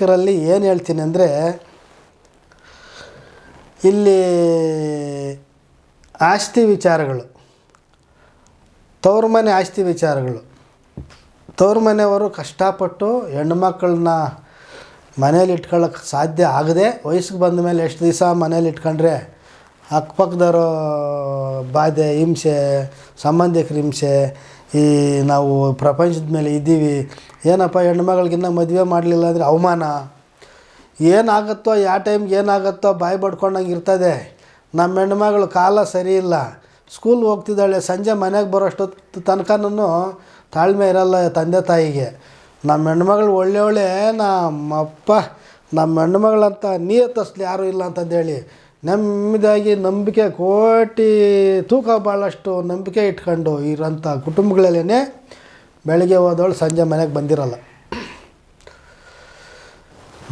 ವೀಕ್ಷಕರಲ್ಲಿ ಏನು ಹೇಳ್ತೀನಿ ಅಂದರೆ, ಇಲ್ಲಿ ಆಸ್ತಿ ವಿಚಾರಗಳು ತವ್ರ ಮನೆ ಆಸ್ತಿ ವಿಚಾರಗಳು. ತವ್ರ ಮನೆಯವರು ಕಷ್ಟಪಟ್ಟು ಹೆಣ್ಮಕ್ಳನ್ನ ಮನೇಲಿ ಇಟ್ಕೊಳ್ಳೋಕೆ ಸಾಧ್ಯ ಆಗದೆ, ವಯಸ್ಸಿಗೆ ಬಂದ ಮೇಲೆ ಎಷ್ಟು ದಿವಸ ಮನೇಲಿ ಇಟ್ಕೊಂಡ್ರೆ ಅಕ್ಕಪಕ್ಕದವರು ಬಾಧೆ, ಹಿಂಸೆ, ಸಂಬಂಧಿಕರ ಹಿಂಸೆ ಈ ನಾವು ಪ್ರಪಂಚದ ಮೇಲೆ ಇದ್ದೀವಿ. ಏನಪ್ಪ ಹೆಣ್ಮಗಳಿಗಿನ್ನ ಮದುವೆ ಮಾಡಲಿಲ್ಲ ಅಂದರೆ ಅವಮಾನ? ಏನಾಗುತ್ತೋ, ಯಾವ ಟೈಮ್ಗೆ ಏನಾಗುತ್ತೋ ಬಾಯಿ ಬಡ್ಕೊಂಡಂಗೆ ಇರ್ತದೆ. ನಮ್ಮ ಹೆಣ್ಮಗಳು ಕಾಲ ಸರಿ ಇಲ್ಲ. ಸ್ಕೂಲ್ಗೆ ಹೋಗ್ತಿದ್ದಾಳೆ, ಸಂಜೆ ಮನೆಗೆ ಬರೋಷ್ಟೊತ್ತು ತನಕನೂ ತಾಳ್ಮೆ ಇರಲ್ಲ ತಂದೆ ತಾಯಿಗೆ. ನಮ್ಮ ಹೆಣ್ಮಗಳು ಒಳ್ಳೆ ಒಳ್ಳೆ ನಮ್ಮಪ್ಪ ನಮ್ಮ ಹೆಣ್ಮಗಳಂತ ನಿಯತ್ತಸ್ಲಿ ಯಾರೂ ಇಲ್ಲ ಅಂತಂದೇಳಿ. ನೆಮ್ಮದಿಯಾಗಿ ನಂಬಿಕೆ ಕೋಟಿ ತೂಕ ಭಾಳಷ್ಟು ನಂಬಿಕೆ ಇಟ್ಕೊಂಡು ಇರೋಂಥ ಕುಟುಂಬಗಳಲ್ಲೇ ಬೆಳಗ್ಗೆ ಹೋದವಳು ಸಂಜೆ ಮನೆಗೆ ಬಂದಿರಲ್ಲ.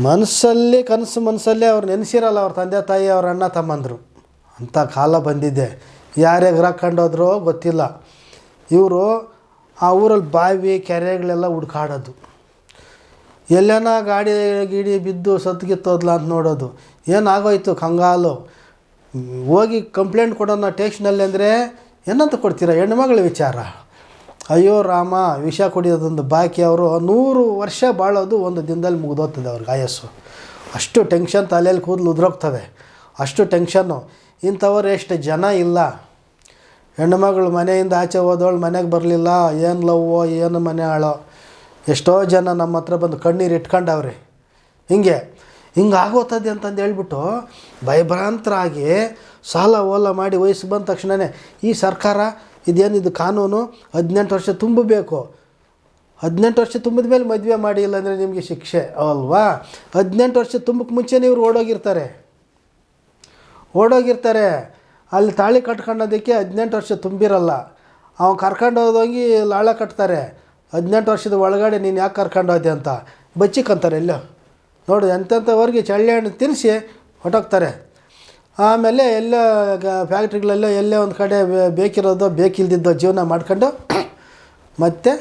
ಮನಸ್ಸಲ್ಲಿ ಕನಸು ಮನಸ್ಸಲ್ಲೇ ಅವ್ರು ನೆನೆಸಿರಲ್ಲ, ಅವ್ರ ತಂದೆ ತಾಯಿ, ಅವ್ರ ಅಣ್ಣ ತಮ್ಮಂದರು. ಅಂಥ ಕಾಲ ಬಂದಿದ್ದೆ ಯಾರ್ಯಾಗ ಕಂಡೋದ್ರೋ ಗೊತ್ತಿಲ್ಲ. ಇವರು ಆ ಊರಲ್ಲಿ ಬಾವಿ, ಕೆರೆಗಳೆಲ್ಲ ಹುಡ್ಕಾಡೋದು. ಎಲ್ಲೇನ ಗಾಡಿ ಗೀಡಿ ಬಿದ್ದು ಸತ್ಗಿತ್ತೋದ್ಲ ಅಂತ ನೋಡೋದು. ಏನಾಗೋಯ್ತು ಕಂಗಾಲು? ಹೋಗಿ ಕಂಪ್ಲೇಂಟ್ ಕೊಡೋಣ ಟೇಷನಲ್ಲಿ ಅಂದರೆ ಏನಂತ ಕೊಡ್ತೀರಾ? ಹೆಣ್ಮಗಳ ವಿಚಾರ. ಅಯ್ಯೋ ರಾಮ, ವಿಷ ಕುಡಿಯೋದೊಂದು ಬಾಕಿ ಅವರು ನೂರು ವರ್ಷ ಬಾಳೋದು ಒಂದು ದಿನದಲ್ಲಿ ಮುಗಿದೋಗ್ತದೆ ಅವ್ರಿಗೆ ಆಯಸ್ಸು. ಅಷ್ಟು ಟೆನ್ಷನ್ ತಲೆಯಲ್ಲಿ ಕೂದಲು ಉದುರೋಗ್ತವೆ. ಅಷ್ಟು ಟೆನ್ಷನ್ನು ಇಂಥವ್ರು ಎಷ್ಟು ಜನ ಇಲ್ಲ. ಹೆಣ್ಣುಮಗಳು ಮನೆಯಿಂದ ಆಚೆ ಹೋದವಳು ಮನೆಗೆ ಬರಲಿಲ್ಲ. ಏನು ಲವ್ವೋ, ಏನು ಮನೆ ಆಳೋ. ಎಷ್ಟೋ ಜನ ನಮ್ಮ ಹತ್ರ ಬಂದು ಕಣ್ಣೀರು ಇಟ್ಕೊಂಡವ್ರಿ. ಹಿಂಗೆ. ಹಿಂಗೆ ಆಗೋತದೆ ಅಂತಂದು ಹೇಳ್ಬಿಟ್ಟು ಭಯಭ್ರಾಂತರಾಗಿ ಸಾಲ ಓಲ ಮಾಡಿ ವಯಸ್ಸು ಬಂದ ತಕ್ಷಣವೇ ಈ ಸರ್ಕಾರ ಇದೇನಿದು ಕಾನೂನು? ಹದಿನೆಂಟು ವರ್ಷ ತುಂಬಬೇಕು. ಹದಿನೆಂಟು ವರ್ಷ ತುಂಬಿದ ಮೇಲೆ ಮದುವೆ ಮಾಡಿ ಇಲ್ಲಾಂದರೆ ನಿಮಗೆ ಶಿಕ್ಷೆ ಅಲ್ವಾ? ಹದಿನೆಂಟು ವರ್ಷ ತುಂಬಕ್ಕೆ ಮುಂಚೆನೇ ಇವ್ರು ಓಡೋಗಿರ್ತಾರೆ. ಓಡೋಗಿರ್ತಾರೆ. ಅಲ್ಲಿ ತಾಳಿ ಕಟ್ಕೊಂಡೋದಕ್ಕೆ ಹದಿನೆಂಟು ವರ್ಷ ತುಂಬಿರಲ್ಲ. ಅವ್ನು ಕರ್ಕೊಂಡು ಹೋದಂಗೆ ಲಾಳ ಕಟ್ತಾರೆ. ಹದಿನೆಂಟು ವರ್ಷದ ಒಳಗಡೆ ನೀನು ಯಾಕೆ ಕರ್ಕೊಂಡು ಹೋದೆ ಅಂತ? ಬಚ್ಚಿಕ್ಕಂತಾರೆ ಎಲ್ಲೋ. ನೋಡು ಎಂಥವ್ರಿಗೆ ಚಳ್ಳೆ ಹಣ್ಣು ತಿನ್ನಿಸಿ ಹೊಟ್ಟೋಗ್ತಾರೆ ಆಮೇಲೆ ಎಲ್ಲ ಫ್ಯಾಕ್ಟ್ರಿಗಳೆಲ್ಲ ಎಲ್ಲೇ ಒಂದು ಕಡೆ ಬೇಕಿರೋದು, ಬೇಕಿಲ್ದಿದ್ದೋ ಜೀವನ ಮಾಡ್ಕೊಂಡು ಮತ್ತೆ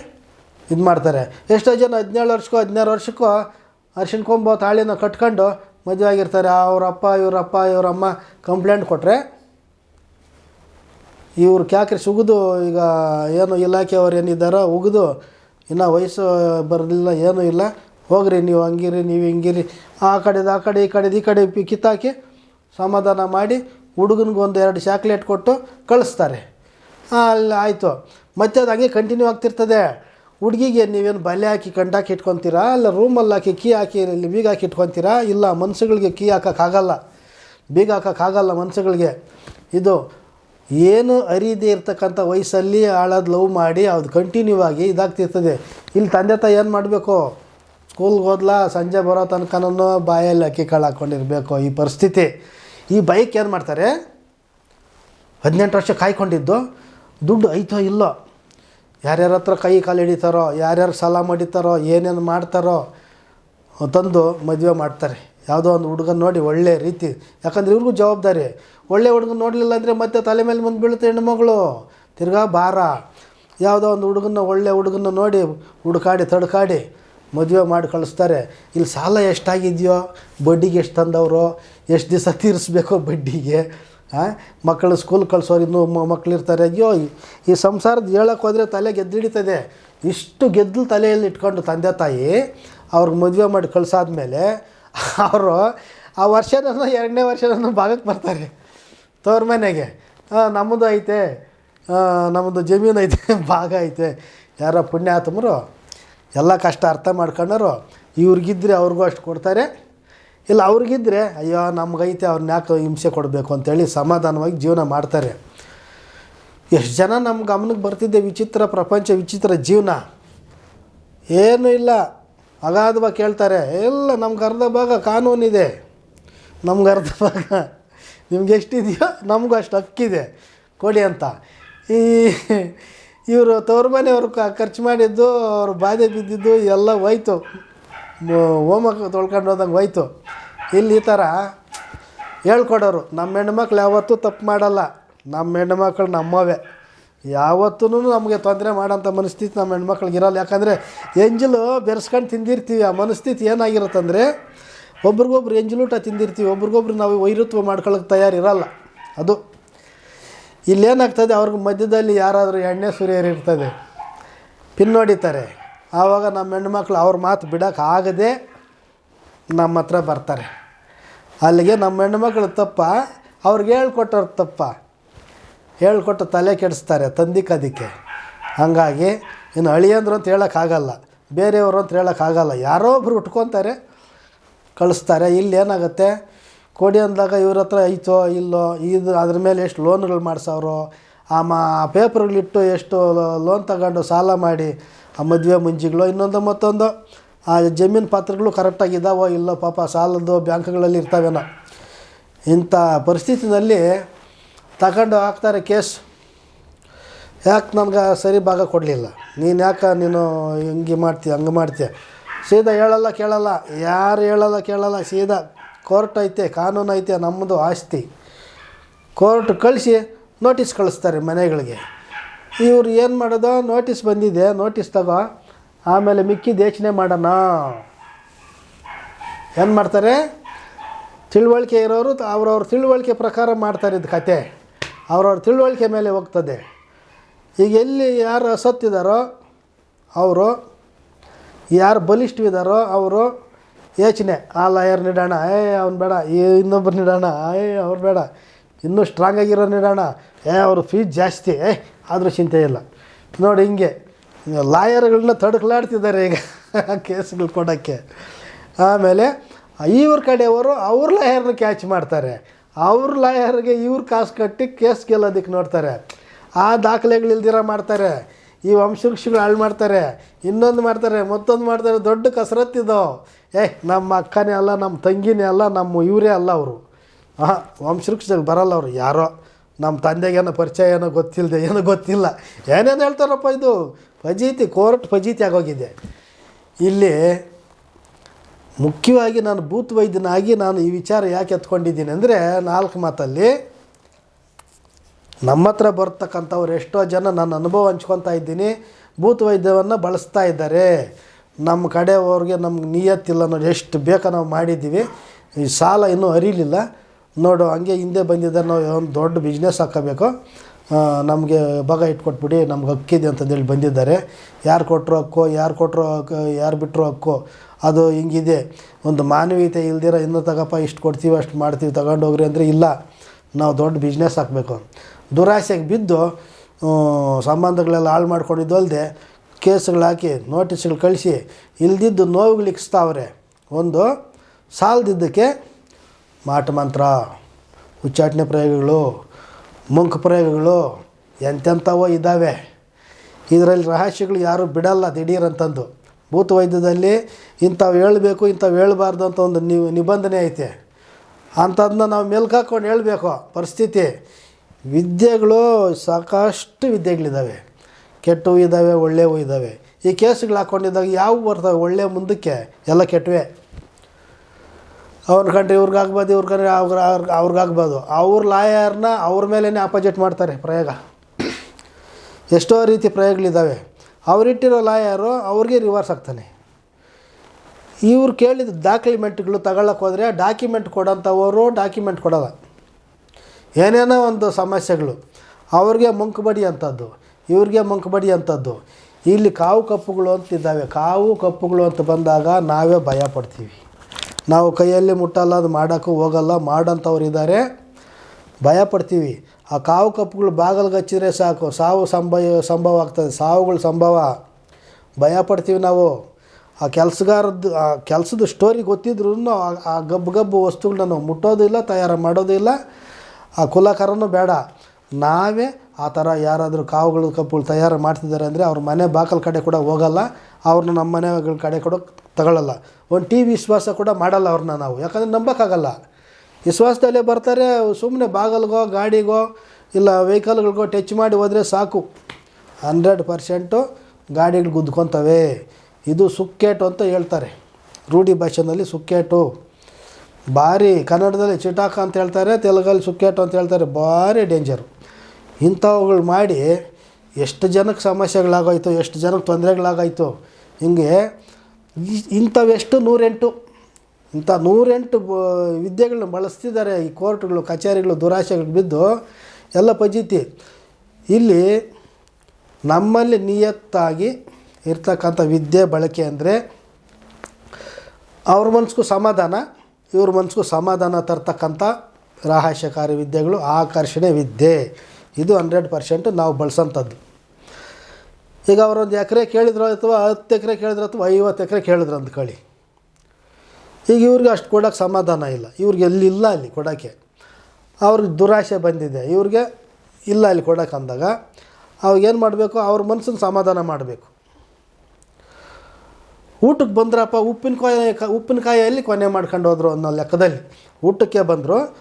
ಇದು ಮಾಡ್ತಾರೆ. ಎಷ್ಟೋ ಜನ ಹದಿನೇಳು ವರ್ಷಕ್ಕೋ, ಹದಿನಾರು ವರ್ಷಕ್ಕೋ ಅರ್ಶಿನ ಕೊಂಬೋ ತಾಳಿನ ಕಟ್ಕೊಂಡು ಮದುವೆ ಆಗಿರ್ತಾರೆ. ಅವರಪ್ಪ ಇವರಪ್ಪ ಇವರಮ್ಮ ಕಂಪ್ಲೇಂಟ್ ಕೊಟ್ಟರೆ ಇವ್ರು ಕ್ಯಾಕ್ರೆ ಸುಗಿದು ಈಗ ಏನು ಇಲಾಖೆಯವ್ರು ಏನಿದ್ದಾರೋ ಉಗಿದು, ಇನ್ನೂ ವಯಸ್ಸು ಬರಲಿಲ್ಲ, ಏನೂ ಇಲ್ಲ. ಹೋಗ್ರಿ, ನೀವು ಹಂಗಿರಿ, ನೀವು ಹಿಂಗಿರಿ. ಆ ಕಡೆದು ಆ ಕಡೆ ಈ ಕಡೆದು ಈ ಕಡೆ ಕಿತ್ತಾಕಿ ಸಮಾಧಾನ ಮಾಡಿ ಹುಡುಗನಿಗೆ ಒಂದು ಎರಡು ಚಾಕ್ಲೇಟ್ ಕೊಟ್ಟು ಕಳಿಸ್ತಾರೆ. ಅಲ್ಲಿ, ಆಯಿತು. ಮತ್ತೆ ಅದು ಹಂಗೆ ಕಂಟಿನ್ಯೂ ಆಗ್ತಿರ್ತದೆ. ಹುಡುಗಿಗೆ ನೀವೇನು ಬಲೆ ಹಾಕಿ ಕಂಡಾಕಿ ಇಟ್ಕೊತೀರಾ? ಇಲ್ಲ ರೂಮಲ್ಲಿ ಹಾಕಿ ಕೀ ಹಾಕಿ ಇಲ್ಲಿ ಬೀಗ ಹಾಕಿ ಇಟ್ಕೊತೀರಾ? ಇಲ್ಲ, ಮನ್ಸುಗಳಿಗೆ ಕೀ ಹಾಕೋಕ್ಕಾಗಲ್ಲ ಬೀಗ ಹಾಕೋಕ್ಕಾಗಲ್ಲ ಮನ್ಸುಗಳಿಗೆ. ಇದು ಏನು ಅರಿದೇ ಇರ್ತಕ್ಕಂಥ ವಯಸ್ಸಲ್ಲಿ ಆಳದ ಲವ್ ಮಾಡಿ, ಅದು ಕಂಟಿನ್ಯೂ ಆಗಿ ಇದಾಗ್ತಿರ್ತದೆ. ಇಲ್ಲಿ ತಂದೆ ತಾಯಿ ಏನು ಮಾಡಬೇಕು? ಸ್ಕೂಲ್ಗೆ ಹೋದ್ಲ, ಸಂಜೆ ಬರೋ ತನಕನೂ ಬಾಯಲ್ಲಿ ಅಕ್ಕಿ ಕಾಳು ಹಾಕ್ಕೊಂಡಿರಬೇಕು ಈ ಪರಿಸ್ಥಿತಿ. ಈ ಬೈಕ್ ಏನು ಮಾಡ್ತಾರೆ? ಹದಿನೆಂಟು ವರ್ಷ ಕಾಯ್ಕೊಂಡಿದ್ದು. ದುಡ್ಡು ಐತೋ ಇಲ್ಲೋ? ಯಾರ್ಯಾರ ಹತ್ರ ಕೈ ಕಾಲು ಹಿಡಿತಾರೋ, ಯಾರ್ಯಾರು ಸಾಲ ಮಾಡಿತಾರೋ, ಏನೇನು ಮಾಡ್ತಾರೋ ತಂದು ಮದುವೆ ಮಾಡ್ತಾರೆ. ಯಾವುದೋ ಒಂದು ಹುಡುಗನ ನೋಡಿ ಒಳ್ಳೆ ರೀತಿ. ಯಾಕಂದ್ರೆ ಇವ್ರಿಗೂ ಜವಾಬ್ದಾರಿ. ಒಳ್ಳೆ ಹುಡುಗನ ನೋಡಲಿಲ್ಲ ಅಂದರೆ ಮತ್ತೆ ತಲೆ ಮೇಲೆ ಮುಂದೆ ಬೀಳುತ್ತೆ ಹೆಣ್ಮಗಳು. ತಿರ್ಗಾ ಭಾರ. ಯಾವುದೋ ಒಂದು ಹುಡುಗನ ಒಳ್ಳೆ ಹುಡುಗನ ನೋಡಿ ಹುಡುಕಾಡಿ, ತಡ್ಕಾಡಿ. ಮದುವೆ ಮಾಡಿ ಕಳಿಸ್ತಾರೆ, ಇಲ್ಲಿ ಸಾಲ ಎಷ್ಟಾಗಿದೆಯೋ, ಬಡ್ಡಿಗೆ ಎಷ್ಟು ತಂದವರು, ಎಷ್ಟು ದಿವಸ ತೀರಿಸ್ಬೇಕೋ ಬಡ್ಡಿಗೆ ಮಕ್ಕಳು ಸ್ಕೂಲ್ ಕಳಿಸೋರು ಇನ್ನೂ ಮಕ್ಕಳಿರ್ತಾರೆ ಅಯ್ಯೋ, ಈ- ಸಂಸಾರದ ಹೇಳಕ್ಕೆ ಹೋದರೆ ತಲೆ ಗೆದ್ದಿಡಿತದೆ. ಇಷ್ಟು ಗೆದ್ದಲು ತಲೆಯಲ್ಲಿ ಇಟ್ಕೊಂಡು ತಂದೆ ತಾಯಿ ಅವ್ರಿಗೆ ಮದುವೆ ಮಾಡಿ ಕಳ್ಸಾದ್ಮೇಲೆ ಅವರು ಆ ವರ್ಷನೂ ಎರಡನೇ ವರ್ಷನೂ ಭಾಗಕ್ಕೆ ಬರ್ತಾರೆ. ತವ್ರ ಮನೆಗೆ ನಮ್ಮದು ಐತೆ ನಮ್ಮದು ಜಮೀನು ಐತೆ ಭಾಗ ಐತೆ, ಯಾರೋ ಪುಣ್ಯಾತ್ಮರು ಎಲ್ಲ ಕಷ್ಟ ಅರ್ಥ ಮಾಡ್ಕೊಂಡರು, ಇವ್ರಿಗಿದ್ರೆ ಅವ್ರಿಗೂ ಅಷ್ಟು ಕೊಡ್ತಾರೆ. ಇಲ್ಲ, ಅವ್ರಿಗಿದ್ರೆ, ಅಯ್ಯೋ ನಮ್ಗೈತೆ ಅವ್ರನ್ನ ಯಾಕೆ ಹಿಂಸೆ ಕೊಡಬೇಕು ಅಂತೇಳಿ ಸಮಾಧಾನವಾಗಿ ಜೀವನ ಮಾಡ್ತಾರೆ. ಎಷ್ಟು ಜನ ನಮ್ಮ ಗಮನಕ್ಕೆ ಬರ್ತಿದ್ದೆ ವಿಚಿತ್ರ ಪ್ರಪಂಚ, ವಿಚಿತ್ರ ಜೀವನ. ಏನೂ ಇಲ್ಲ. ಅಗಾಧವಾಗಿ ಕೇಳ್ತಾರೆ, ಎಲ್ಲ ನಮ್ಗೆ ಅರ್ಧ ಭಾಗ ಕಾನೂನಿದೆ. ನಮ್ಗೆ ಅರ್ಧ ಭಾಗ ನಿಮ್ಗೆ ಎಷ್ಟಿದೆಯೋ, ನಮಗೂ ಅಷ್ಟು ಹಕ್ಕಿದೆ. ಕೊಡಿ ಅಂತ. ಈ ಇವರು ತವ್ರ ಮನೆಯವರು ಖರ್ಚು ಮಾಡಿದ್ದು, ಅವ್ರ ಬಾಧೆ ಬಿದ್ದಿದ್ದು ಎಲ್ಲ ಹೋಯ್ತು. ಹೋಮ ತೊಳ್ಕೊಂಡು ಹೋದಂಗೆ ಹೋಯ್ತು. ಇಲ್ಲಿ ಈ ಥರ ಹೇಳ್ಕೊಡೋರು. ನಮ್ಮ ಹೆಣ್ಮಕ್ಳು ಯಾವತ್ತೂ ತಪ್ಪು ಮಾಡಲ್ಲ. ನಮ್ಮ ಹೆಣ್ಮಕ್ಳು ನಮ್ಮವೇ. ಯಾವತ್ತೂ ನಮಗೆ ತೊಂದರೆ ಮಾಡೋಂಥ ಮನಸ್ಥಿತಿ ನಮ್ಮ ಹೆಣ್ಮಕ್ಳಿಗೆ ಇರಲ್ಲ. ಯಾಕಂದರೆ ಎಂಜಲು ಬೆರೆಸ್ಕೊಂಡು ತಿಂದಿರ್ತೀವಿ. ಆ ಮನಸ್ಥಿತಿ ಏನಾಗಿರುತ್ತಂದರೆ, ಒಬ್ರಿಗೊಬ್ರು ಎಂಜಲೂಟ ತಿಂದಿರ್ತೀವಿ. ಒಬ್ರಿಗೊಬ್ರು ನಾವು ವೈರುತ್ವ ಮಾಡ್ಕೊಳ್ಳೋಕೆ ತಯಾರಿರಲ್ಲ. ಅದು ಇಲ್ಲೇನಾಗ್ತದೆ, ಅವ್ರಿಗೆ ಮಧ್ಯದಲ್ಲಿ ಯಾರಾದರೂ ಎಣ್ಣೆ ಸುರಿಯರು ಇರ್ತದೆ. ಪಿನ್ ಹೊಡಿತಾರೆ ಆವಾಗ ನಮ್ಮ ಹೆಣ್ಮಕ್ಳು ಅವ್ರ ಮಾತು ಬಿಡೋಕ್ಕಾಗದೆ ನಮ್ಮ ಹತ್ರ ಬರ್ತಾರೆ. ಅಲ್ಲಿಗೆ ನಮ್ಮ ಹೆಣ್ಮಕ್ಳು ತಪ್ಪ, ಅವ್ರಿಗೆ ಹೇಳ್ಕೊಟ್ಟವ್ರು ತಪ್ಪ. ಹೇಳ್ಕೊಟ್ಟು ತಲೆ ಕೆಡಿಸ್ತಾರೆ ತಂದಿ ಅದಕ್ಕೆ ಹಾಗಾಗಿ ಇನ್ನು ಅಳಿಯಂದ್ರು ಅಂತ ಹೇಳೋಕ್ಕಾಗಲ್ಲ ಬೇರೆಯವರು ಅಂತ ಹೇಳೋಕ್ಕಾಗಲ್ಲ ಯಾರೋ ಒಬ್ರು ಉಟ್ಕೊತಾರೆ, ಕಳಿಸ್ತಾರೆ. ಇಲ್ಲಿ ಏನಾಗುತ್ತೆ ಕೊಡಿ ಅಂದಾಗ ಇವ್ರ ಹತ್ರ ಐತೋ ಇಲ್ಲೋ, ಇದು ಅದ್ರ ಮೇಲೆ ಎಷ್ಟು ಲೋನ್ಗಳು ಮಾಡಿಸೋರು ಆ ಮಾ ಪೇಪರ್ಗಳಿಟ್ಟು ಎಷ್ಟು ಲೋನ್ ತಗೊಂಡು ಸಾಲ ಮಾಡಿ, ಆ ಮದುವೆ ಮುಂಜಿಗಳು, ಇನ್ನೊಂದು ಮತ್ತೊಂದು, ಆ ಜಮೀನು ಪಾತ್ರಗಳು ಕರೆಕ್ಟಾಗಿ ಇದ್ದಾವೋ ಇಲ್ಲೋ ಪಾಪ ಸಾಲದ್ದು ಬ್ಯಾಂಕ್ಗಳಲ್ಲಿ ಇರ್ತಾವೇನೋ. ಇಂಥ ಪರಿಸ್ಥಿತಿನಲ್ಲಿ ತಗೊಂಡು ಹಾಕ್ತಾರೆ ಕೇಸ್. ಯಾಕೆ ನನಗೆ ಸರಿ ಭಾಗ ಕೊಡಲಿಲ್ಲ? ನೀನು ಯಾಕೆ ನೀನು ಹಿಂಗೆ ಮಾಡ್ತೀಯ, ಹಂಗೆ ಮಾಡ್ತೀಯ? ಸೀದಾ ಹೇಳಲ್ಲ ಕೇಳಲ್ಲ, ಯಾರು ಹೇಳಲ್ಲ ಕೇಳಲ್ಲ, ಸೀದಾ ಕೋರ್ಟ್ ಐತೆ, ಕಾನೂನು ಐತೆ ನಮ್ಮದು ಆಸ್ತಿ. ಕೋರ್ಟ್ ಕಳಿಸಿ ನೋಟಿಸ್ ಕಳಿಸ್ತಾರೆ ಮನೆಗಳಿಗೆ. ಇವ್ರು ಏನು ಮಾಡೋದು? ನೋಟಿಸ್ ಬಂದಿದೆ, ನೋಟಿಸ್ ತಗೋ. ಆಮೇಲೆ ಮಿಕ್ಕಿ ಯೋಚನೆ ಮಾಡೋಣ. ಏನು ಮಾಡ್ತಾರೆ? ತಿಳುವಳಿಕೆ ಇರೋರು ಅವ್ರವ್ರ ತಿಳುವಳಿಕೆ ಪ್ರಕಾರ ಮಾಡ್ತಾರೆ ಇದು ಕತೆ. ಅವ್ರವ್ರ ತಿಳುವಳಿಕೆ ಮೇಲೆ ಹೋಗ್ತದೆ. ಈಗ ಎಲ್ಲಿ ಯಾರು ಅಸತ್ತಿದ್ದಾರೋ ಅವರು ಯಾರು ಬಲಿಷ್ಠವಿದ್ದಾರೋ ಅವರು ಯೋಚನೆ ಆ ಲಾಯರ್ ನೀಡೋಣ, ಏ ಅವ್ನು ಬೇಡ ಏ ಇನ್ನೊಬ್ರು ನೀಡೋಣ, ಏ ಅವ್ರು ಬೇಡ, ಇನ್ನೂ ಸ್ಟ್ರಾಂಗ್ ಆಗಿರೋ ನೀಡೋಣ, ಏ ಅವ್ರ ಫೀಸ್ ಜಾಸ್ತಿ, ಏ ಆದರೂ ಚಿಂತೆ ಇಲ್ಲ. ನೋಡಿ ಹಿಂಗೆ ಲಾಯರ್ಗಳನ್ನ ತಡ್ಕಲಾಡ್ತಿದ್ದಾರೆ ಈಗ ಕೇಸ್ಗಳು ಕೊಡೋಕ್ಕೆ. ಆಮೇಲೆ, ಇವ್ರ ಕಡೆಯವರು ಅವ್ರ ಲಾಯರ್ನ ಕ್ಯಾಚ್ ಮಾಡ್ತಾರೆ. ಅವ್ರ ಲಾಯರ್ಗೆ ಇವ್ರ ಕಾಸು ಕಟ್ಟಿ ಕೇಸ್ ಗೆಲ್ಲೋದಕ್ಕೆ ನೋಡ್ತಾರೆ. ಆ ದಾಖಲೆಗಳು ಇಲ್ದಿರ ಮಾಡ್ತಾರೆ. ಈ ವಂಶವೃಕ್ಷಗಳು ಹಾಳು ಮಾಡ್ತಾರೆ, ಇನ್ನೊಂದು ಮಾಡ್ತಾರೆ, ಮತ್ತೊಂದು ಮಾಡ್ತಾರೆ, ದೊಡ್ಡ ಕಸರತ್ತಿದ್ದು ಏ, ನಮ್ಮ ಅಕ್ಕನೇ ಅಲ್ಲ, ನಮ್ಮ ತಂಗಿನೇ ಅಲ್ಲ, ನಮ್ಮ ಇವರೇ ಅಲ್ಲ ಅವರು. ಹಾಂ ವಂಶವೃಕ್ಷದಲ್ಲಿ ಬರಲ್ಲ ಅವರು, ಯಾರೋ. ನಮ್ಮ ತಂದೆಗೇನೋ ಪರಿಚಯ ಏನೋ ಗೊತ್ತಿಲ್ಲದೆ ಏನೋ ಗೊತ್ತಿಲ್ಲ. ಏನೇನು ಹೇಳ್ತಾರಪ್ಪ ಇದು? ಫಜೀತಿ, ಕೋರ್ಟ್ ಫಜೀತಿ ಆಗೋಗಿದೆ. ಇಲ್ಲಿ ಮುಖ್ಯವಾಗಿ ನಾನು ಬೂತ್ ವೈದ್ಯನಾಗಿ ನಾನು ಈ ವಿಚಾರ ಯಾಕೆ ಎತ್ಕೊಂಡಿದ್ದೀನಿ ಅಂದರೆ ನಾಲ್ಕು ಮಾತಲ್ಲಿ ನಮ್ಮ ಹತ್ರ ಬರ್ತಕ್ಕಂಥವ್ರು ಎಷ್ಟೋ ಜನ ನನ್ನ ಅನುಭವ ಹಂಚ್ಕೊತಾ ಇದ್ದೀನಿ, ಭೂತ ವೈದ್ಯವನ್ನು ಬಳಸ್ತಾ ಇದ್ದಾರೆ. ನಮ್ಮ ಕಡೆಯವ್ರಿಗೆ ನಮ್ಗೆ ನಿಯತ್ತಿಲ್ಲ ನೋಡಿ, ಎಷ್ಟು ಬೇಕೋ ನಾವು ಮಾಡಿದ್ದೀವಿ. ಈ ಸಾಲ ಇನ್ನೂ ಅರಿಲಿಲ್ಲ ನೋಡು, ಹಂಗೆ ಹಿಂದೆ ಬಂದಿದ್ದ ನಾವು ಒಂದು ದೊಡ್ಡ ಬಿಸ್ನೆಸ್ ಹಾಕೋಬೇಕು. ನಮಗೆ ಭಾಗ ಇಟ್ಕೊಟ್ಬಿಡಿ, ನಮ್ಗೆ ಹಕ್ಕಿದೆ ಅಂತಂದೇಳಿ ಬಂದಿದ್ದಾರೆ. ಯಾರು ಕೊಟ್ಟರು ಹಕ್ಕು, ಯಾರು ಕೊಟ್ಟರು ಹಕ್ಕು ಯಾರು ಬಿಟ್ಟರು ಹಕ್ಕು, ಅದು ಹಿಂಗಿದೆ. ಒಂದು ಮಾನವೀಯತೆ ಇಲ್ದಿರ ಇನ್ನೂ ತಗಪ್ಪ, ಇಷ್ಟು ಕೊಡ್ತೀವಿ, ಅಷ್ಟು ಮಾಡ್ತೀವಿ ತಗೊಂಡೋಗ್ರಿ ಅಂದರೆ ಇಲ್ಲ. ನಾವು ದೊಡ್ಡ ಬಿಸ್ನೆಸ್ ಹಾಕಬೇಕು. ದುರಾಸೆಗೆ ಬಿದ್ದು ಸಂಬಂಧಗಳೆಲ್ಲ ಹಾಳು ಮಾಡ್ಕೊಂಡಿದ್ದು ಅಲ್ಲದೆ ಕೇಸ್ಗಳು ಹಾಕಿ ನೋಟಿಸ್ಗಳು ಕಳಿಸಿ, ಇಲ್ದಿದ್ದು ನೋವುಗಳು ಇಕ್ಸ್ತಾವ್ರೆ ಒಂದು, ಸಾಲದಿದ್ದಕ್ಕೆ ಮಾಟ ಮಂತ್ರ, ಉಚ್ಚಾಟನೆ ಪ್ರಯೋಗಗಳು, ಮುಂಕ ಪ್ರಯೋಗಗಳು, ಎಂತೆಂಥವೋ ಇದ್ದಾವೆ. ಇದರಲ್ಲಿ ರಹಸ್ಯಗಳು ಯಾರೂ ಬಿಡಲ್ಲ ದಿಢೀರಂತಂದು ಭೂತ ವೈದ್ಯದಲ್ಲಿ ಇಂಥವು ಹೇಳಬೇಕು, ಇಂಥವು ಹೇಳಬಾರ್ದು ಅಂತ ಒಂದು ನಿಬಂಧನೆ ಐತೆ. ಅಂಥದನ್ನ ನಾವು ಮೆಲ್ಕಾಕೊಂಡು ಹೇಳಬೇಕು ಪರಿಸ್ಥಿತಿ. ವಿದ್ಯೆಗಳು ಸಾಕಷ್ಟು ವಿದ್ಯೆಗಳಿದ್ದಾವೆ. ಕೆಟ್ಟವು ಇದ್ದಾವೆ ಒಳ್ಳೆಯವು ಇದ್ದಾವೆ ಈ ಕೇಸ್ಗಳು ಹಾಕ್ಕೊಂಡಿದ್ದಾಗ ಯಾವ ಬರ್ತವೆ? ಒಳ್ಳೆಯ ಮುಂದಕ್ಕೆ ಎಲ್ಲ ಕೆಟ್ಟವೆ. ಅವ್ರ ಕಂಡ್ರೆ ಇವ್ರಿಗಾಗ್ಬೋದು ಇವ್ರ ಕಂಡ್ರೆ ಅವ್ರ ಅವ್ರಿಗೆ ಅವ್ರಿಗಾಗ್ಬೋದು ಅವ್ರ ಲಾಯರ್ನ ಅವ್ರ ಮೇಲೇ ಅಪೋಸಿಟ್ ಮಾಡ್ತಾರೆ ಪ್ರಯೋಗ. ಎಷ್ಟೋ ರೀತಿ ಪ್ರಯೋಗಗಳಿದ್ದಾವೆ. ಅವರಿಟ್ಟಿರೋ ಲಾಯರು ಅವ್ರಿಗೆ ರಿವರ್ಸ್ ಆಗ್ತಾನೆ. ಇವ್ರು ಕೇಳಿದ ಡಾಕ್ಯುಮೆಂಟ್ಗಳು ತಗೊಳ್ಳೋಕೆ ಹೋದರೆ ಡಾಕ್ಯುಮೆಂಟ್ ಕೊಡೋಂಥವರು ಡಾಕ್ಯುಮೆಂಟ್ ಕೊಡೋಲ್ಲ. ಏನೇನೋ ಒಂದು ಸಮಸ್ಯೆಗಳು, ಅವ್ರಿಗೆ ಮುಂಕುಬಡಿ ಅಂಥದ್ದು ಇವ್ರಿಗೆ ಮುಂಕುಬಡಿ ಅಂಥದ್ದು ಇಲ್ಲಿ ಕಾವು ಕಪ್ಪುಗಳು ಅಂತಿದ್ದಾವೆ, ಕಾವು ಕಪ್ಪುಗಳು ಅಂತ ಬಂದಾಗ ನಾವೇ ಭಯ ಪಡ್ತೀವಿ. ನಾವು ಕೈಯಲ್ಲಿ ಮುಟ್ಟಲ್ಲ, ಅದು ಮಾಡೋಕ್ಕೂ ಹೋಗಲ್ಲ ಮಾಡೋಂಥವ್ರು ಇದ್ದಾರೆ, ಭಯ ಪಡ್ತೀವಿ. ಆ ಕಾವು ಕಪ್ಪುಗಳು ಬಾಗಿಲ್ಗೆ ಹಚ್ಚಿದ್ರೆ ಸಾಕು, ಸಾವು ಸಂಭವ ಸಂಭವ ಆಗ್ತದೆ, ಸಾವುಗಳು ಸಂಭವ. ಭಯ ಪಡ್ತೀವಿ ನಾವು. ಆ ಕೆಲಸಗಾರದ್ದು, ಆ ಕೆಲಸದ ಸ್ಟೋರಿ ಗೊತ್ತಿದ್ರೂ ಆ ಗಬ್ಬು ಗಬ್ಬು ವಸ್ತುಗಳನ್ನ ನಾವು ಮುಟ್ಟೋದಿಲ್ಲ, ತಯಾರು ಮಾಡೋದು ಇಲ್ಲ ಆ ಕುಲಕರನೂ ಬೇಡ. ನಾವೇ ಆ ಥರ ಯಾರಾದರೂ ಕಾವುಗಳು ಕಪ್ಪುಗಳು ತಯಾರು ಮಾಡ್ತಿದ್ದಾರೆ ಅಂದರೆ ಅವ್ರ ಮನೆ ಬಾಕಲ್ ಕಡೆ ಕೂಡ ಹೋಗಲ್ಲ. ಅವ್ರನ್ನ ನಮ್ಮ ಮನೆಗಳ ಕಡೆ ಕೂಡ ತಗೊಳ್ಳಲ್ಲ. ಒಂದು ಟಿ ವಿ ವಿಶ್ವಾಸ ಕೂಡ ಮಾಡಲ್ಲ ಅವ್ರನ್ನ ನಾವು. ಯಾಕಂದರೆ ನಂಬೋಕ್ಕಾಗಲ್ಲ. ವಿಶ್ವಾಸದಲ್ಲೇ ಬರ್ತಾರೆ ಸುಮ್ಮನೆ ಬಾಗಲ್ಗೋ, ಗಾಡಿಗೋ, ಇಲ್ಲ ವೆಹಿಕಲ್ಗಳಿಗೋ ಟಚ್ ಮಾಡಿ ಹೋದರೆ ಸಾಕು. ಹಂಡ್ರೆಡ್ ಪರ್ಸೆಂಟು ಗಾಡಿಗಳು ಗುದ್ಕೊತವೆ. ಇದು ಸುಕ್ಕೇಟು ಅಂತ ಹೇಳ್ತಾರೆ. ರೂಢಿ ಭಾಷೆನಲ್ಲಿ ಸುಕ್ಕೇಟು. ಭಾರಿ ಕನ್ನಡದಲ್ಲಿ ಚಿಟಾಕ ಅಂತ ಹೇಳ್ತಾರೆ, ತೆಲುಗಲ್ಲಿ ಸುಕ್ಕೇಟು ಅಂತ ಹೇಳ್ತಾರೆ, ಭಾರಿ ಡೇಂಜರು ಇಂಥವುಗಳು ಮಾಡಿ ಎಷ್ಟು ಜನಕ್ಕೆ ಸಮಸ್ಯೆಗಳಾಗೋಯ್ತು, ಎಷ್ಟು ಜನಕ್ಕೆ ತೊಂದರೆಗಳಾಗೋಯ್ತು, ಹಿಂಗೆ ಇಂಥವೆಷ್ಟು ನೂರೆಂಟು, ಇಂಥ ನೂರೆಂಟು ಬ- ವಿದ್ಯೆಗಳನ್ನ ಬಳಸ್ತಿದ್ದಾರೆ ಈ ಕೋರ್ಟ್ಗಳು, ಕಚೇರಿಗಳು ದುರಾಸೆಗಳು ಬಿದ್ದು ಎಲ್ಲ ಪಜೀತಿ. ಇಲ್ಲಿ ನಮ್ಮಲ್ಲಿ ನಿಯತ್ತಾಗಿ ಇರ್ತಕ್ಕಂಥ ವಿದ್ಯೆ ಬಳಕೆ ಅಂದರೆ ಅವ್ರ ಮನ್ಸಿಗೂ ಸಮಾಧಾನ ಇವ್ರ ಮನಸ್ಸಿಗೂ ಸಮಾಧಾನ ತರ್ತಕ್ಕಂಥ ರಹಸ್ಯಕಾರಿ ವಿದ್ಯೆಗಳು ಆಕರ್ಷಣೆ ವಿದ್ಯೆ. ಇದು ಹಂಡ್ರೆಡ್ ಪರ್ಸೆಂಟ್ ನಾವು ಬಳಸೋಂಥದ್ದು. ಈಗ ಅವರೊಂದು ಎಕರೆ ಕೇಳಿದ್ರು ಅಥವಾ ಹತ್ತು ಎಕರೆ ಕೇಳಿದ್ರು ಅಥವಾ ಐವತ್ತು ಎಕರೆ ಕೇಳಿದ್ರು ಅಂದ್ಕೊಳ್ಳಿ ಈಗ ಇವ್ರಿಗೆ ಅಷ್ಟು ಕೊಡೋಕ್ಕೆ ಸಮಾಧಾನ ಇಲ್ಲ. ಇವ್ರಿಗೆ ಎಲ್ಲಿಲ್ಲ ಅಲ್ಲಿ ಕೊಡೋಕ್ಕೆ. ಅವ್ರಿಗೆ ದುರಾಸೆ ಬಂದಿದೆ. ಇವ್ರಿಗೆ ಇಲ್ಲ ಅಲ್ಲಿ ಕೊಡೋಕೆ ಅಂದಾಗ ಅವಾಗ ಏನು ಮಾಡಬೇಕು? ಅವ್ರ ಮನಸ್ಸನ್ನು ಸಮಾಧಾನ ಮಾಡಬೇಕು. ಊಟಕ್ಕೆ ಬಂದ್ರಪ್ಪ ಉಪ್ಪಿನಕಾಯಿ ಉಪ್ಪಿನಕಾಯಿ ಉಪ್ಪಿನಕಾಯಲ್ಲಿ ಕೊನೆ ಮಾಡ್ಕೊಂಡು ಹೋದ್ರು ಅನ್ನೋ ಲೆಕ್ಕದಲ್ಲಿ ಊಟಕ್ಕೆ ಬಂದರು.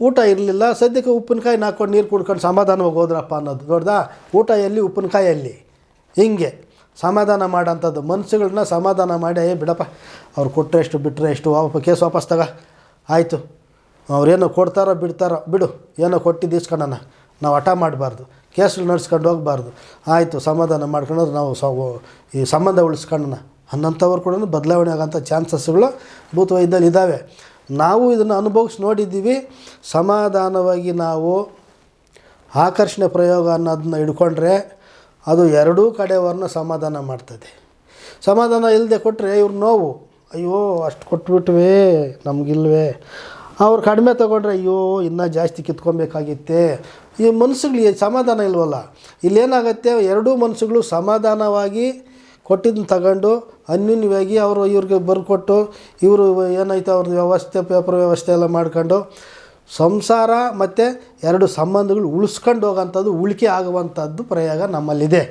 ಊಟ ಇರಲಿಲ್ಲ, ಸದ್ಯಕ್ಕೆ ಉಪ್ಪಿನಕಾಯಿ ನಾಕೊಂಡು ನೀರು ಕುಡ್ಕೊಂಡು ಸಮಾಧಾನವಾಗಿ ಹೋದ್ರಪ್ಪ ಅನ್ನೋದು. ನೋಡ್ದಾ? ಊಟ ಎಲ್ಲಿ ಉಪ್ಪಿನಕಾಯಿ ಎಲ್ಲಿ? ಹಿಂಗೆ. ಸಮಾಧಾನ ಮಾಡೋಂಥದ್ದು. ಮನಸ್ಸುಗಳನ್ನ ಸಮಾಧಾನ ಮಾಡಿ, ಏ, ಬಿಡಪ್ಪ, ಅವ್ರು ಕೊಟ್ಟರೆ ಎಷ್ಟು ಬಿಟ್ಟರೆ ಎಷ್ಟು, ವಾಪ, ಕೇಸ್ ವಾಪಸ್ ತಗ. ಆಯಿತು. ಅವ್ರೇನೋ ಕೊಡ್ತಾರೋ, ಬಿಡ್ತಾರೋ, ಬಿಡು. ಏನೋ ಕೊಟ್ಟಿದ್ದು ಇಸ್ಕೊಳ್ಳೋಣ ನಾವು ಹಠ ಮಾಡಬಾರ್ದು. ಕೇಸ್ಗಳು ನಡ್ಸ್ಕೊಂಡು ಹೋಗಬಾರ್ದು. ಆಯಿತು, ಸಮಾಧಾನ ಮಾಡ್ಕೊಂಡು ನಾವು ಈ ಸಂಬಂಧ ಉಳಿಸ್ಕೊಳ್ಳೋಣ ಅನ್ನೋಂಥವ್ರು ಕೂಡ ಬದಲಾವಣೆ ಆಗೋಂಥ ಚಾನ್ಸಸ್ಗಳು ಭೂತವೈದ್ಯದಲ್ಲಿ ಇದ್ದಾವೆ. ನಾವು ಇದನ್ನು ಅನುಭವಿಸಿ ನೋಡಿದ್ದೀವಿ. ಸಮಾಧಾನವಾಗಿ ನಾವು ಆಕರ್ಷಣೆ ಪ್ರಯೋಗ ಅನ್ನೋದನ್ನ ಹಿಡ್ಕೊಂಡ್ರೆ ಅದು ಎರಡೂ ಕಡೆಯವ್ರನ್ನ ಸಮಾಧಾನ ಮಾಡ್ತದೆ. ಸಮಾಧಾನ ಇಲ್ಲದೆ ಕೊಟ್ಟರೆ ಇವ್ರ ನೋವು. ಅಯ್ಯೋ, ಅಷ್ಟು ಕೊಟ್ಬಿಟ್ವೇ, ನಮಗಿಲ್ವೇ. ಅವ್ರು ಕಡಿಮೆ ತೊಗೊಂಡ್ರೆ ಅಯ್ಯೋ, ಇನ್ನೂ ಜಾಸ್ತಿ ಕಿತ್ಕೊಬೇಕಾಗಿತ್ತೆ. ಈ ಮನಸ್ಸುಗಳಿಗೆ ಸಮಾಧಾನ ಇಲ್ವಲ್ಲ? ಇಲ್ಲೇನಾಗತ್ತೆ? ಎರಡೂ ಮನಸ್ಸುಗಳು ಸಮಾಧಾನವಾಗಿ ಕೊಟ್ಟಿದ್ದನ್ನ ತಗೊಂಡು ಅನ್ಯೂನ್ಯವಾಗಿ ಅವರು ಇವ್ರಿಗೆ ಬರ್ಕೊಟ್ಟು ಇವರು ಏನಾಯ್ತು ಅವ್ರದ್ದು ವ್ಯವಸ್ಥೆ, ಪೇಪರ್ ವ್ಯವಸ್ಥೆ ಎಲ್ಲ ಮಾಡ್ಕೊಂಡು ಸಂಸಾರ ಮತ್ತು ಎರಡು ಸಂಬಂಧಗಳು ಉಳಿಸ್ಕೊಂಡು ಹೋಗೋಂಥದ್ದು, ಉಳಿಕೆ ಆಗುವಂಥದ್ದು ಪ್ರಯೋಗ ನಮ್ಮಲ್ಲಿದೆ.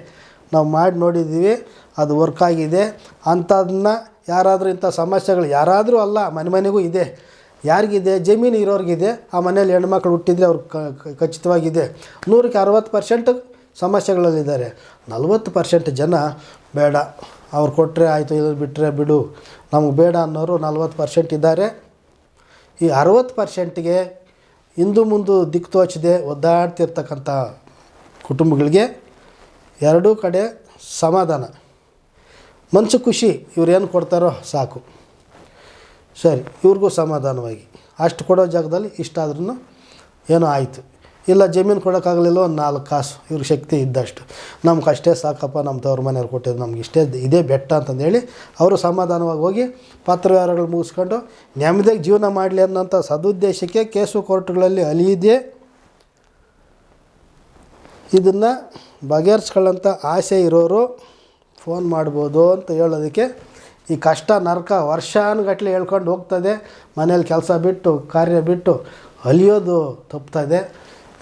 ನಾವು ಮಾಡಿ ನೋಡಿದ್ದೀವಿ, ಅದು ವರ್ಕ್ ಆಗಿದೆ. ಅಂಥದನ್ನ ಯಾರಾದರೂ ಇಂಥ ಸಮಸ್ಯೆಗಳು ಯಾರಾದರೂ ಅಲ್ಲ, ಮನೆ ಮನೆಗೂ ಇದೆ. ಯಾರಿಗಿದೆ? ಜಮೀನು ಇರೋರಿಗಿದೆ. ಆ ಮನೇಲಿ ಹೆಣ್ಮಕ್ಳು ಹುಟ್ಟಿದರೆ ಅವ್ರು ಖಚಿತವಾಗಿದೆ ನೂರಕ್ಕೆ ಅರವತ್ತು ಪರ್ಸೆಂಟ್ ಸಮಸ್ಯೆಗಳಲ್ಲಿದ್ದಾರೆ. ನಲ್ವತ್ತು ಪರ್ಸೆಂಟ್ ಜನ ಬೇಡ. ಅವ್ರು ಕೊಟ್ಟರೆ ಆಯಿತು ಇದು ಬಿಟ್ಟರೆ ಬಿಡು. ನಮಗೆ ಬೇಡ ಅನ್ನೋರು ನಲ್ವತ್ತು ಪರ್ಸೆಂಟ್ ಇದ್ದಾರೆ. ಈ ಅರವತ್ತು ಪರ್ಸೆಂಟ್ಗೆ ಹಿಂದೂ ಮುಂದು ದಿಕ್ಕು ತೋಚದೆ ಒದ್ದಾಡ್ತಿರ್ತಕ್ಕಂಥ ಕುಟುಂಬಗಳಿಗೆ. ಎರಡೂ ಕಡೆ ಸಮಾಧಾನ. ಮನಸ್ಸು ಖುಷಿ ಇವ್ರೇನು ಕೊಡ್ತಾರೋ ಸಾಕು. ಸರಿ, ಇವ್ರಿಗೂ ಸಮಾಧಾನವಾಗಿ. ಅಷ್ಟು ಕೊಡೋ ಜಾಗದಲ್ಲಿ ಇಷ್ಟಾದ್ರೂ ಏನೋ ಆಯಿತು. ಇಲ್ಲ ಜಮೀನು ಕೊಡೋಕ್ಕಾಗಲಿಲ್ಲ, ಒಂದು ನಾಲ್ಕು ಕಾಸು. ಇವ್ರ ಶಕ್ತಿ ಇದ್ದಷ್ಟು. ನಮ್ಗೆ ಅಷ್ಟೇ ಸಾಕಪ್ಪ ನಮ್ಮ ತವ್ರ ಮನೆಯವ್ರು ಕೊಟ್ಟಿದ್ದು ನಮ್ಗೆ ಇಷ್ಟೇ ಇದೇ ಬೆಟ್ಟ ಅಂತಂದೇಳಿ ಅವರು ಸಮಾಧಾನವಾಗಿ ಹೋಗಿ ಪತ್ರ ವ್ಯವಹಾರಗಳು ಮುಗಿಸ್ಕೊಂಡು ನೆಮ್ಮದಿಯಾಗಿ ಜೀವನ ಮಾಡಲಿ ಅನ್ನೋಂಥ ಸದುದ್ದೇಶಕ್ಕೆ ಕೇಸು ಕೋರ್ಟ್ಗಳಲ್ಲಿ ಅಲಿಯಿದೆ ಇದನ್ನು ಬಗೆಹರಿಸ್ಕೊಳ್ಳೋಂಥ ಆಸೆ ಇರೋರು ಫೋನ್ ಮಾಡ್ಬೋದು ಅಂತ ಹೇಳೋದಕ್ಕೆ ಈ ಕಷ್ಟ, ನರಕ ವರ್ಷಾನುಗಟ್ಲೆ ಹೇಳ್ಕೊಂಡು ಹೋಗ್ತದೆ. ಮನೇಲಿ ಕೆಲಸ ಬಿಟ್ಟು, ಕಾರ್ಯ ಬಿಟ್ಟು ಅಲಿಯೋದು ತಪ್ತದೆ.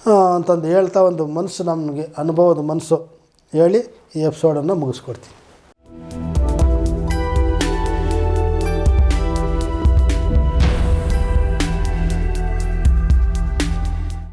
ಅಂತಂದು ಹೇಳ್ತಾ ಒಂದು ಮನಸ್ಸು ನಮಗೆ ಅನುಭವದ ಮನಸ್ಸು. ಹೇಳಿ ಈ ಎಪಿಸೋಡನ್ನು ಮುಗಿಸ್ಕೊಡ್ತೀನಿ.